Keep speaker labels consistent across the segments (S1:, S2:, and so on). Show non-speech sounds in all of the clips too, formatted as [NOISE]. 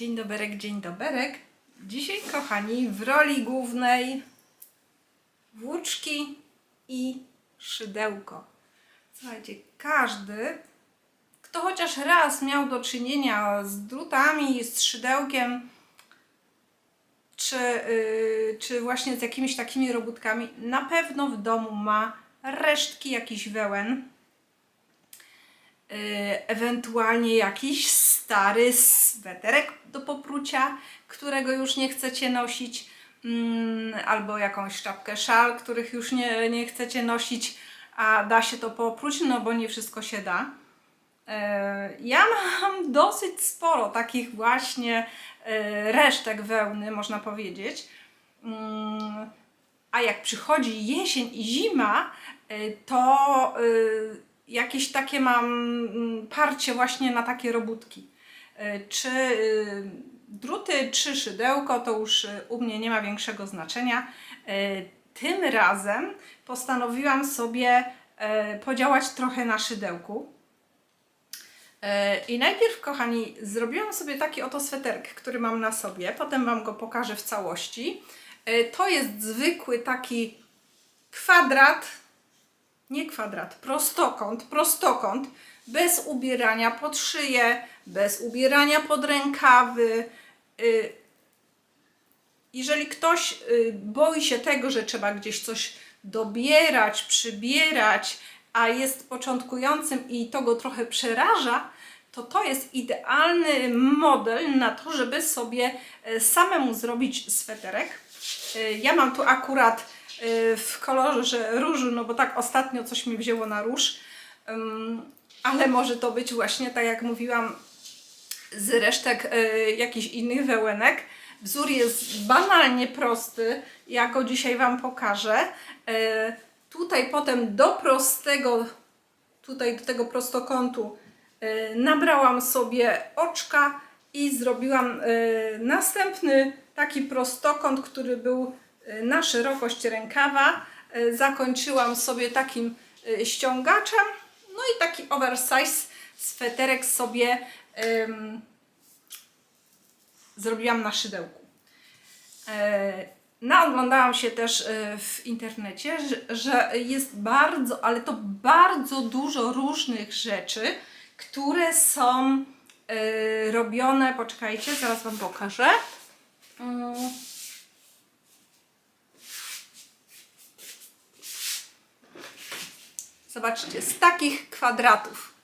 S1: Dzień doberek, dzień doberek. Dzisiaj, kochani, w roli głównej włóczki i szydełko. Słuchajcie, każdy, kto chociaż raz miał do czynienia z drutami, z szydełkiem, czy, yy, czy właśnie z jakimiś takimi robótkami, na pewno w domu ma resztki jakichś wełen, ewentualnie jakiś stary sweterek do poprucia, którego już nie chcecie nosić, mm, albo jakąś czapkę szal, których już nie, nie chcecie nosić, a da się to popruć, no bo nie wszystko się da. E, Ja mam dosyć sporo takich właśnie e, resztek wełny, można powiedzieć. Mm, A jak przychodzi jesień i zima, to jakieś takie mam mm, parcie właśnie na takie robótki. E, Czy e, druty, czy szydełko, to już e, u mnie nie ma większego znaczenia. E, Tym razem postanowiłam sobie e, podziałać trochę na szydełku. I najpierw, kochani, zrobiłam sobie taki oto sweterek, który mam na sobie. Potem Wam go pokażę w całości. To jest zwykły taki kwadrat, nie kwadrat, prostokąt, prostokąt, bez ubierania pod szyję, bez ubierania pod rękawy. Y, Jeżeli ktoś y, boi się tego, że trzeba gdzieś coś dobierać, przybierać, a jest początkującym i to go trochę przeraża, to to jest idealny model na to, żeby sobie e, samemu zrobić sweterek. E, Ja mam tu akurat w kolorze różu, no bo tak ostatnio coś mi wzięło na róż, ale może to być właśnie, tak jak mówiłam, z resztek e, jakichś innych wełenek. Wzór jest banalnie prosty, ja go dzisiaj Wam pokażę. E, tutaj potem do prostego, tutaj do tego prostokątu nabrałam sobie oczka i zrobiłam następny taki prostokąt, który był na szerokość rękawa. E, zakończyłam sobie takim e, ściągaczem, no i taki oversize sweterek sobie em, zrobiłam na szydełku. E, Naoglądałam się też e, w internecie, że, że jest bardzo, ale to bardzo dużo różnych rzeczy, które są e, robione. Poczekajcie, zaraz Wam pokażę. Mm. Zobaczcie, z takich kwadratów.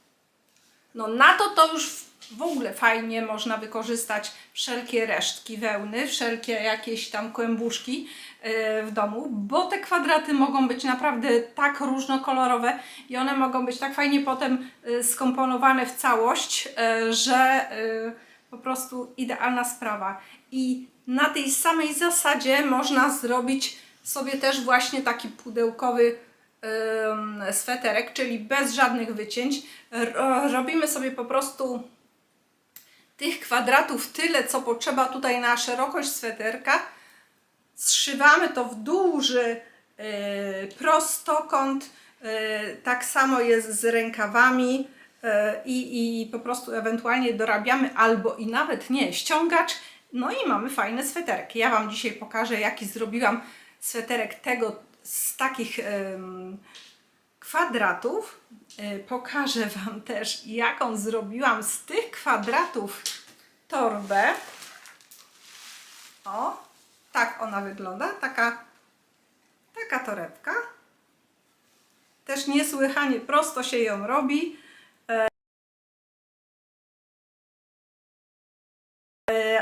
S1: No na to to już w ogóle fajnie można wykorzystać wszelkie resztki wełny, wszelkie jakieś tam kłębuszki e, w domu, bo te kwadraty mogą być naprawdę tak różnokolorowe i one mogą być tak fajnie potem e, skomponowane w całość, e, że po prostu idealna sprawa. I na tej samej zasadzie można zrobić sobie też właśnie taki pudełkowy sweterek, czyli bez żadnych wycięć. Ro- robimy sobie po prostu tych kwadratów tyle, co potrzeba tutaj na szerokość sweterka. Zszywamy to w duży e, prostokąt. E, tak samo jest z rękawami e, i, i po prostu ewentualnie dorabiamy albo i nawet nie ściągacz. No i mamy fajny sweterek. Ja Wam dzisiaj pokażę, jaki zrobiłam sweterek tego z takich kwadratów. E, Pokażę Wam też, jaką zrobiłam z tych kwadratów torbę. O, tak ona wygląda. Taka, taka torebka. Też niesłychanie prosto się ją robi. E,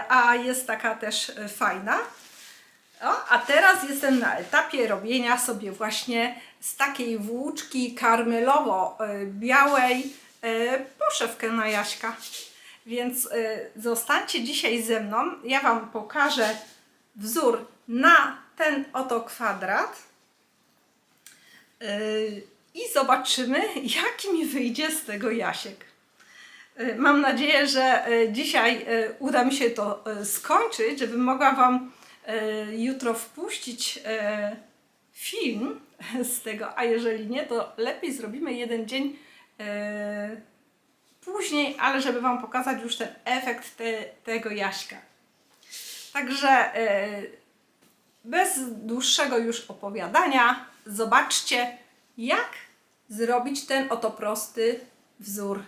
S1: A jest taka też e, fajna. O, a teraz jestem na etapie robienia sobie właśnie z takiej włóczki karmelowo-białej e, poszewkę na Jaśka. Więc e, zostańcie dzisiaj ze mną. Ja Wam pokażę wzór na ten oto kwadrat. E, I zobaczymy, [LAUGHS] jaki mi wyjdzie z tego Jasiek. E, Mam nadzieję, że e, dzisiaj e, uda mi się to e, skończyć, żebym mogła Wam e, jutro wpuścić e, film [LAUGHS] z tego, a jeżeli nie, to lepiej zrobimy jeden dzień e, później, ale żeby Wam pokazać już ten efekt te, tego jaśka. Także e, bez dłuższego już opowiadania, zobaczcie, jak zrobić ten oto prosty wzór.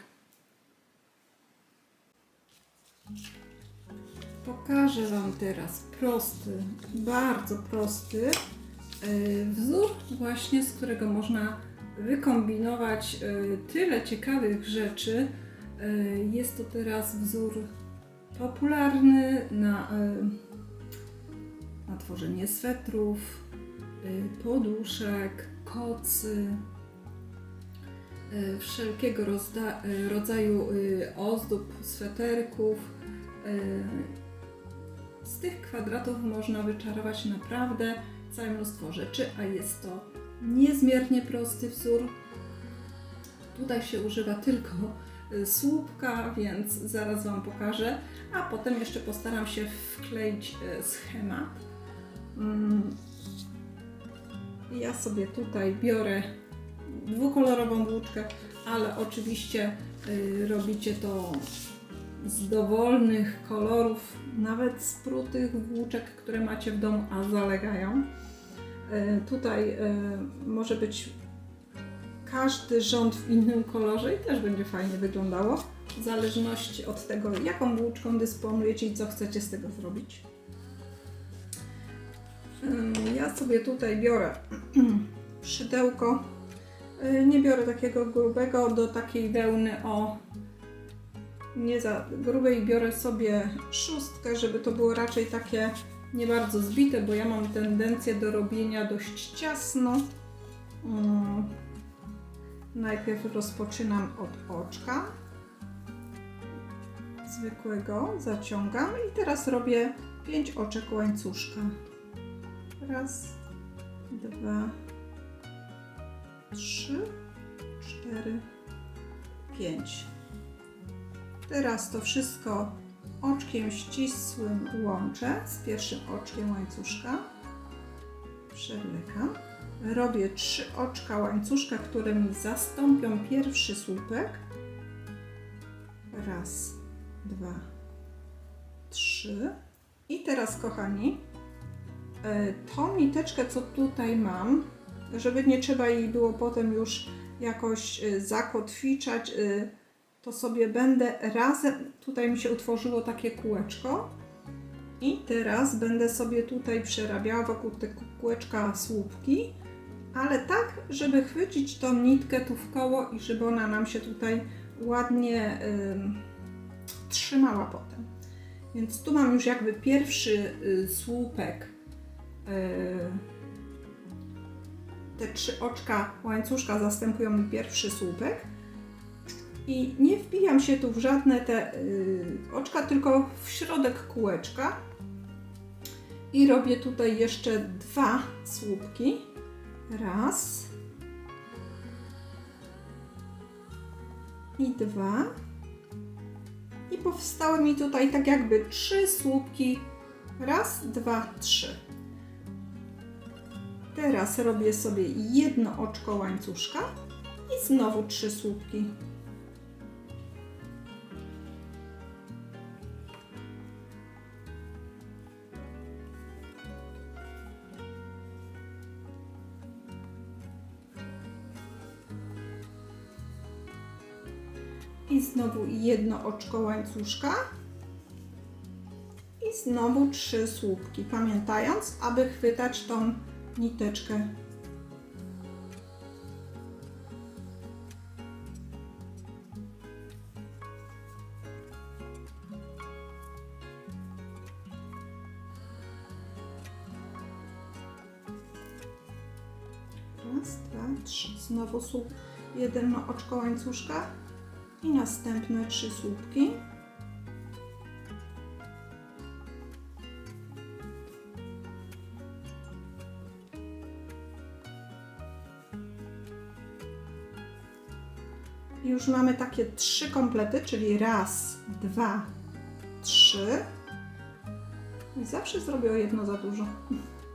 S1: Pokażę Wam teraz prosty, bardzo prosty e, wzór, właśnie z którego można wykombinować e, tyle ciekawych rzeczy. E, Jest to teraz wzór popularny na, na tworzenie swetrów, poduszek, kocy, wszelkiego rodzaju ozdób, sweterków. Z tych kwadratów można wyczarować naprawdę całe mnóstwo rzeczy, a jest to niezmiernie prosty wzór. Tutaj się używa tylko y, słupka, więc zaraz Wam pokażę, a potem jeszcze postaram się wkleić y, schemat. Mm. Ja sobie tutaj biorę dwukolorową włóczkę, ale oczywiście y, robicie to z dowolnych kolorów, nawet z prutych włóczek, które macie w domu, a zalegają. E, Tutaj e, może być każdy rząd w innym kolorze i też będzie fajnie wyglądało, w zależności od tego, jaką włóczką dysponujecie i co chcecie z tego zrobić. Ym, Ja sobie tutaj biorę [CLEARS THROAT] szydełko. E, Nie biorę takiego grubego do takiej wełny o nie za grubej. Biorę sobie szóstkę, żeby to było raczej takie nie bardzo zbite, bo ja mam tendencję do robienia dość ciasno. Mm. Najpierw rozpoczynam od oczka zwykłego, zaciągam i teraz robię 5 oczek łańcuszka. Raz, dwa, trzy, cztery, pięć. Teraz to wszystko oczkiem ścisłym łączę z pierwszym oczkiem łańcuszka. Przewlekam. Robię trzy oczka łańcuszka, które mi zastąpią pierwszy słupek. Raz, dwa, trzy. I teraz, kochani, e, tą niteczkę, co tutaj mam, żeby nie trzeba jej było potem już jakoś e, zakotwiczać, e, to sobie będę razem, tutaj mi się utworzyło takie kółeczko i teraz będę sobie tutaj przerabiała wokół tego kółeczka słupki, ale tak, żeby chwycić tą nitkę tu w koło i żeby ona nam się tutaj ładnie ym, trzymała potem. Więc tu mam już jakby pierwszy y, słupek, y, te trzy oczka łańcuszka zastępują mi pierwszy słupek. I nie wbijam się tu w żadne te y, oczka, tylko w środek kółeczka. I robię tutaj jeszcze dwa słupki. Raz. I dwa. I powstały mi tutaj tak jakby trzy słupki. Raz, dwa, trzy. Teraz robię sobie jedno oczko łańcuszka i znowu trzy słupki. I znowu jedno oczko łańcuszka. I znowu trzy słupki. Pamiętając, aby chwytać tą niteczkę. Raz, dwa, trzy. Znowu słup, jedno oczko łańcuszka i następne trzy słupki. Już mamy takie trzy komplety, czyli raz, dwa, trzy. I zawsze zrobię jedno za dużo.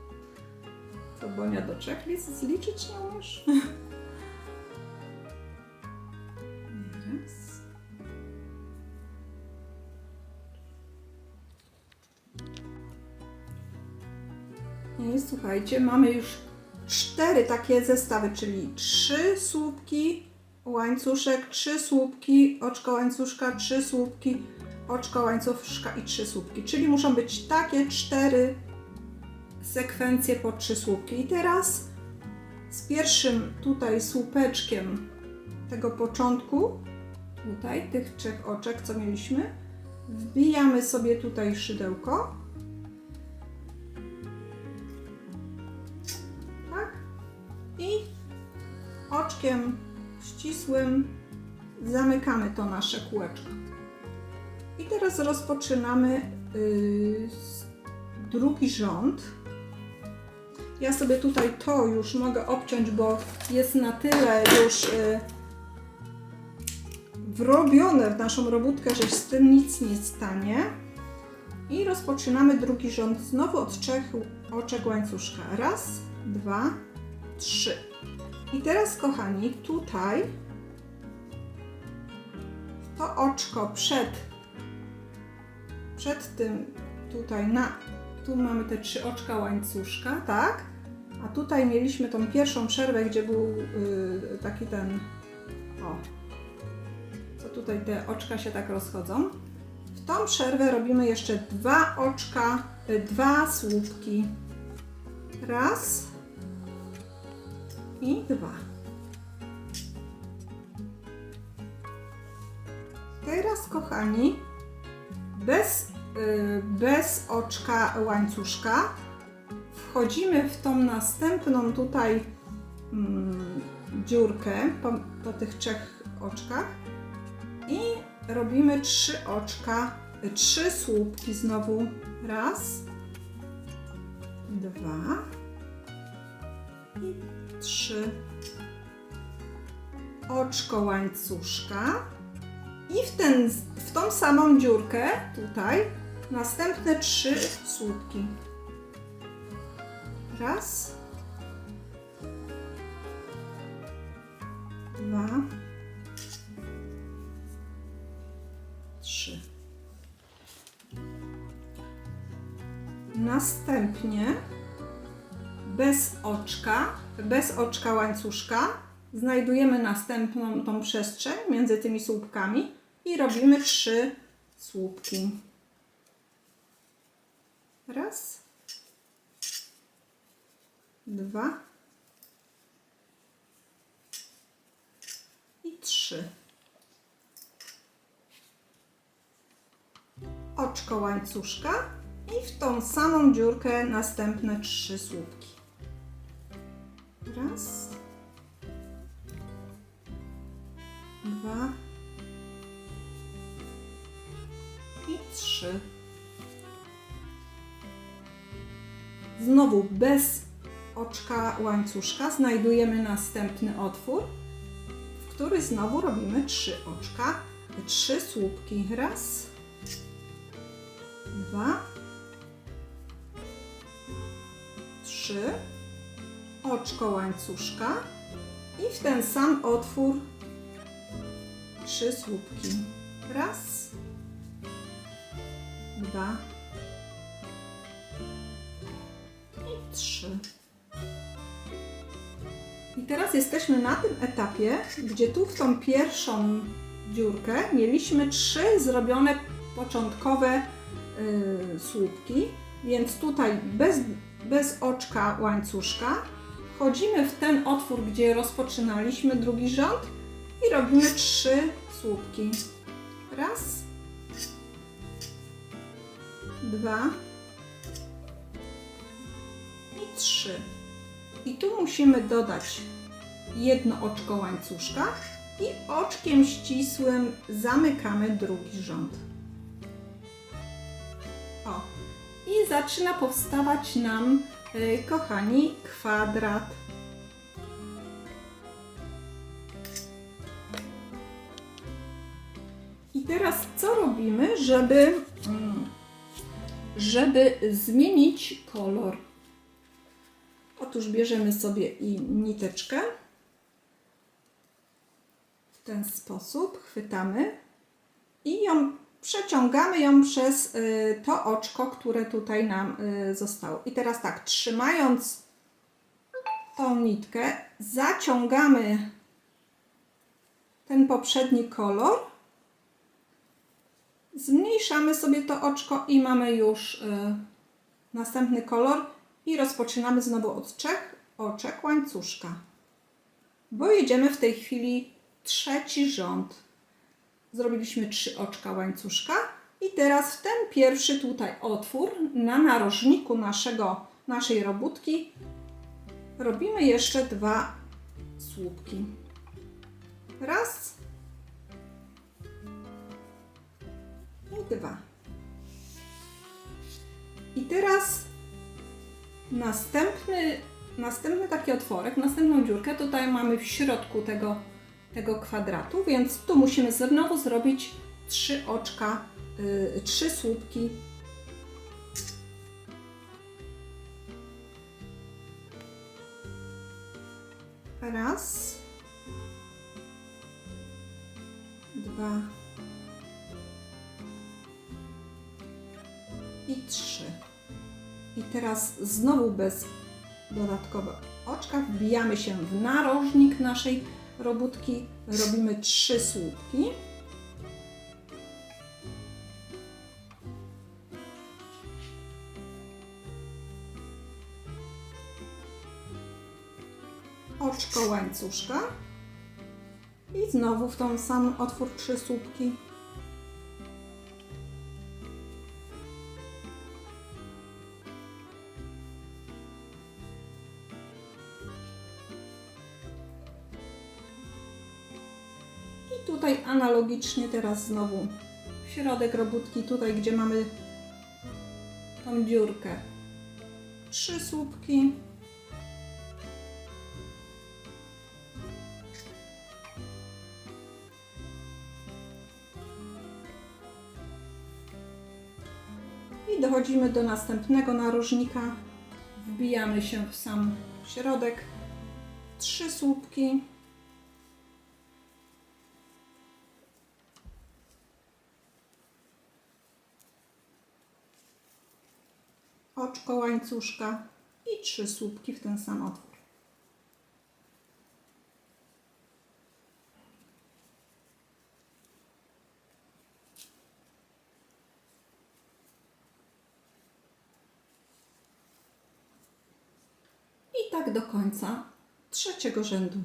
S1: [LAUGHS] Co Bonia do checklist zliczyć nie umiesz? [LAUGHS] słuchajcie, mamy już cztery takie zestawy, czyli trzy słupki, łańcuszek, trzy słupki, oczko łańcuszka, trzy słupki, oczko łańcuszka i trzy słupki. Czyli muszą być takie cztery sekwencje po trzy słupki. I teraz z pierwszym tutaj słupeczkiem tego początku, tutaj tych trzech oczek, co mieliśmy, wbijamy sobie tutaj szydełko. Oczkiem ścisłym zamykamy to nasze kółeczko. I teraz rozpoczynamy yy, drugi rząd. Ja sobie tutaj to już mogę obciąć, bo jest na tyle już yy, wrobione w naszą robótkę, że z tym nic nie stanie. I rozpoczynamy drugi rząd znowu od trzech oczek łańcuszka. Raz, dwa, trzy. I teraz, kochani, tutaj w to oczko przed, przed tym, tutaj na, tu mamy te trzy oczka łańcuszka, tak? A tutaj mieliśmy tą pierwszą przerwę, gdzie był yy, taki ten, o, co tutaj te oczka się tak rozchodzą. W tą przerwę robimy jeszcze dwa oczka, y, dwa słupki. Raz i dwa. Teraz, kochani, bez, y, bez oczka łańcuszka wchodzimy w tą następną tutaj mm, dziurkę po, po tych trzech oczkach i robimy trzy oczka, y, trzy słupki znowu. Raz, dwa i trzy. Oczko łańcuszka. I w, ten, w tą samą dziurkę tutaj następne trzy słupki. Raz, bez oczka łańcuszka znajdujemy następną tą przestrzeń między tymi słupkami i robimy trzy słupki. Raz, dwa i trzy. Oczko łańcuszka i w tą samą dziurkę następne trzy słupki. Raz, dwa. I trzy. Znowu bez oczka łańcuszka znajdujemy następny otwór, w który znowu robimy trzy oczka, trzy słupki. Raz, dwa, trzy, oczko łańcuszka i w ten sam otwór trzy słupki. Raz, dwa i trzy. I teraz jesteśmy na tym etapie, gdzie tu w tą pierwszą dziurkę mieliśmy trzy zrobione początkowe y, słupki, więc tutaj bez, bez oczka łańcuszka wchodzimy w ten otwór, gdzie rozpoczynaliśmy drugi rząd i robimy trzy słupki. Raz, dwa i trzy. I tu musimy dodać jedno oczko łańcuszka i oczkiem ścisłym zamykamy drugi rząd. O, i zaczyna powstawać nam, kochani, kwadrat. I teraz co robimy, żeby, mm, żeby zmienić kolor? Otóż bierzemy sobie i niteczkę. W ten sposób chwytamy i ją przeciągamy ją przez y, to oczko, które tutaj nam y, zostało. I teraz tak, trzymając tą nitkę, zaciągamy ten poprzedni kolor, zmniejszamy sobie to oczko i mamy już y, następny kolor i rozpoczynamy znowu od trzech oczek łańcuszka, bo jedziemy w tej chwili trzeci rząd. Zrobiliśmy trzy oczka łańcuszka i teraz w ten pierwszy tutaj otwór na narożniku naszego, naszej robótki robimy jeszcze dwa słupki. Raz i dwa. I teraz następny, następny taki otworek, następną dziurkę tutaj mamy w środku tego, tego kwadratu, więc tu musimy znowu zrobić trzy oczka, yy, trzy słupki. Raz, dwa i trzy. I teraz znowu bez dodatkowego oczka wbijamy się w narożnik naszej robótki, robimy trzy słupki. Oczko łańcuszka i znowu w tą sam otwór trzy słupki. I tutaj analogicznie teraz znowu środek robótki, tutaj gdzie mamy tą dziurkę. Trzy słupki. I dochodzimy do następnego narożnika. Wbijamy się w sam środek. Trzy słupki. Oczko łańcuszka i trzy słupki w ten sam otwór. I tak do końca trzeciego rzędu.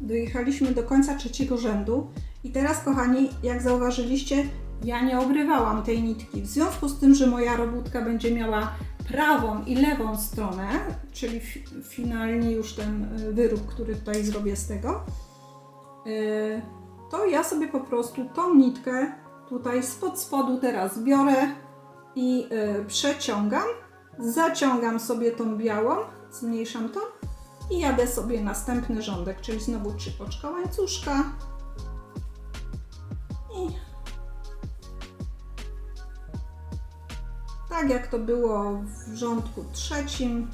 S1: Dojechaliśmy do końca trzeciego rzędu i teraz, kochani, jak zauważyliście, ja nie obrywałam tej nitki. W związku z tym, że moja robótka będzie miała prawą i lewą stronę, czyli fi finalnie już ten y, wyrób, który tutaj zrobię z tego, y, to ja sobie po prostu tą nitkę tutaj spod spodu teraz biorę i y, przeciągam, zaciągam sobie tą białą, zmniejszam to i jadę sobie następny rządek, czyli znowu trzy oczka łańcuszka. I tak jak to było w rządku trzecim.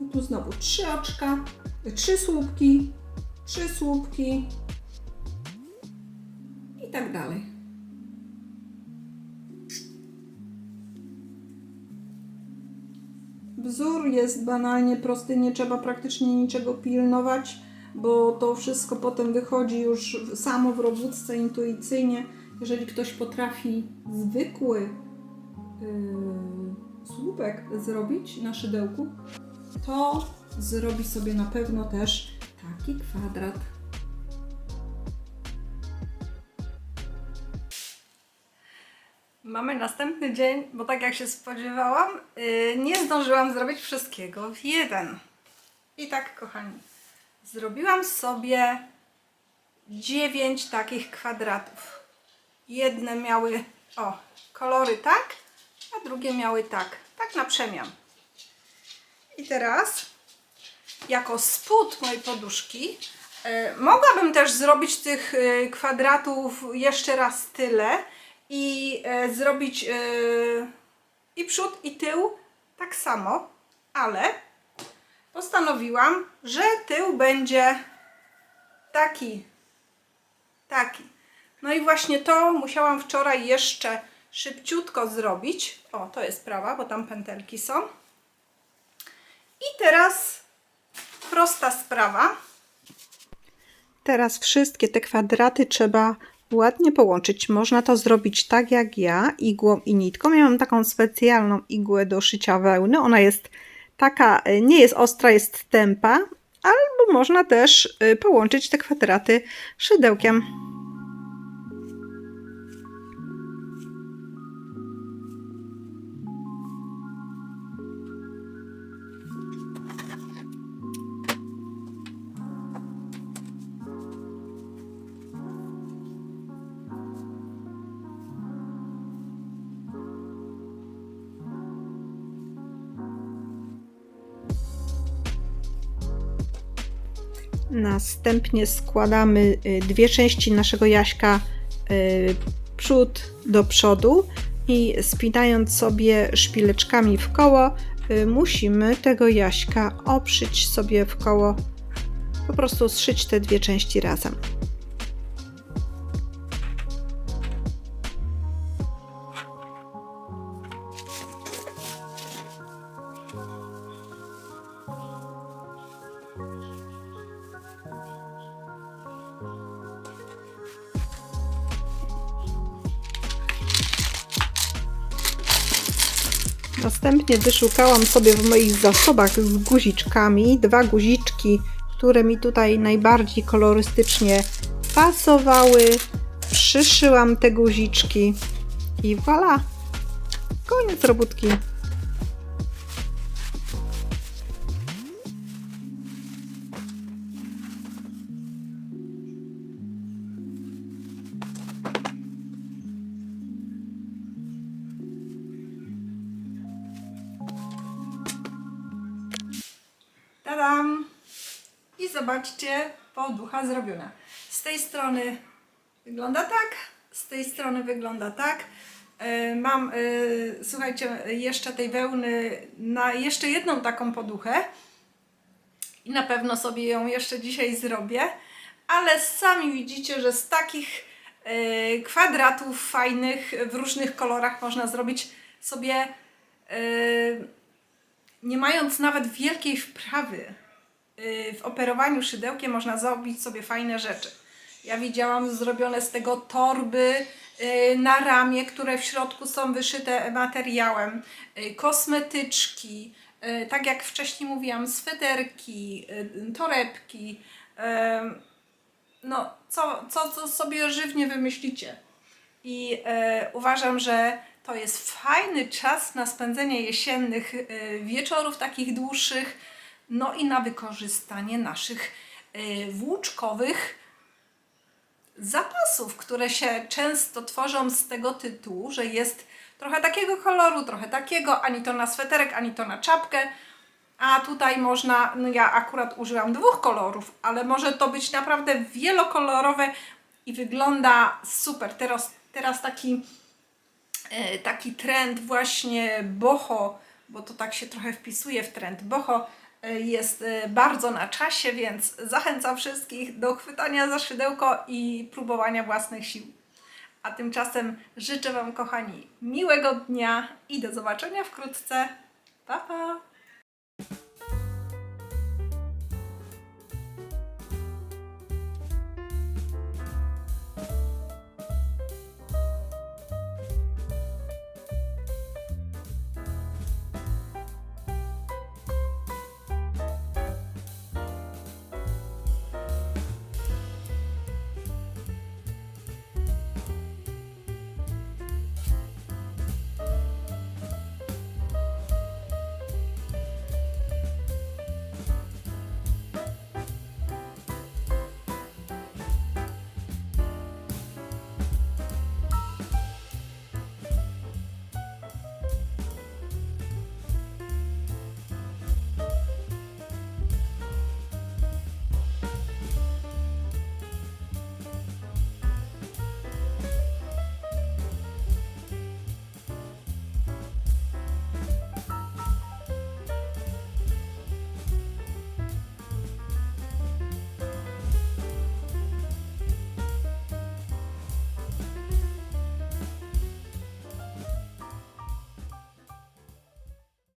S1: I tu znowu trzy oczka, trzy słupki, trzy słupki. I tak dalej. Wzór jest banalnie prosty, nie trzeba praktycznie niczego pilnować, bo to wszystko potem wychodzi już samo w robótce intuicyjnie. Jeżeli ktoś potrafi zwykły yy, słupek zrobić na szydełku, to zrobi sobie na pewno też taki kwadrat. Mamy następny dzień, bo tak jak się spodziewałam, yy, nie zdążyłam zrobić wszystkiego w jeden. I tak, kochani, zrobiłam sobie dziewięć takich kwadratów. Jedne miały, o, kolory tak, a drugie miały tak. Tak na przemian. I teraz, jako spód mojej poduszki, e, mogłabym też zrobić tych e, kwadratów jeszcze raz tyle i e, zrobić e, i przód, i tył tak samo, ale postanowiłam, że tył będzie taki, taki. No i właśnie to musiałam wczoraj jeszcze szybciutko zrobić. O, to jest prawa, bo tam pętelki są. I teraz prosta sprawa.
S2: Teraz wszystkie te kwadraty trzeba ładnie połączyć. Można to zrobić tak jak ja, igłą i nitką. Ja mam taką specjalną igłę do szycia wełny. Ona jest taka, e, nie jest ostra, jest tępa, albo można też e, połączyć te kwadraty szydełkiem. Następnie składamy y, dwie części naszego jaśka y, przód do przodu i spinając sobie szpileczkami w koło, y, musimy tego jaśka oprzyć sobie w koło, po prostu zszyć te dwie części razem. Wyszukałam sobie w moich zasobach z guziczkami dwa guziczki, które mi tutaj najbardziej kolorystycznie pasowały. Przyszyłam te guziczki i voilà! Koniec robótki.
S1: Zobaczcie, poducha zrobiona. Z tej strony wygląda tak, z tej strony wygląda tak. E, Mam, e, słuchajcie, jeszcze tej wełny na jeszcze jedną taką poduchę i na pewno sobie ją jeszcze dzisiaj zrobię, ale sami widzicie, że z takich e, kwadratów fajnych w różnych kolorach można zrobić sobie nie mając nawet wielkiej wprawy w operowaniu szydełkiem, można zrobić sobie fajne rzeczy. Ja widziałam zrobione z tego torby yy, na ramię, które w środku są wyszyte materiałem, yy, kosmetyczki, tak jak wcześniej mówiłam, sweterki, torebki. No, co, co, co sobie żywnie wymyślicie. I uważam, że to jest fajny czas na spędzenie jesiennych wieczorów takich dłuższych, no i na wykorzystanie naszych e, włóczkowych zapasów, które się często tworzą z tego tytułu, że jest trochę takiego koloru, trochę takiego, ani to na sweterek, ani to na czapkę. A tutaj można, no ja akurat użyłam dwóch kolorów, ale może to być naprawdę wielokolorowe i wygląda super. Teraz, teraz taki, e, taki trend właśnie boho, bo to tak się trochę wpisuje w trend boho, jest e, bardzo na czasie, więc zachęcam wszystkich do chwytania za szydełko i próbowania własnych sił. A tymczasem życzę Wam, kochani, miłego dnia i do zobaczenia wkrótce. Pa, pa!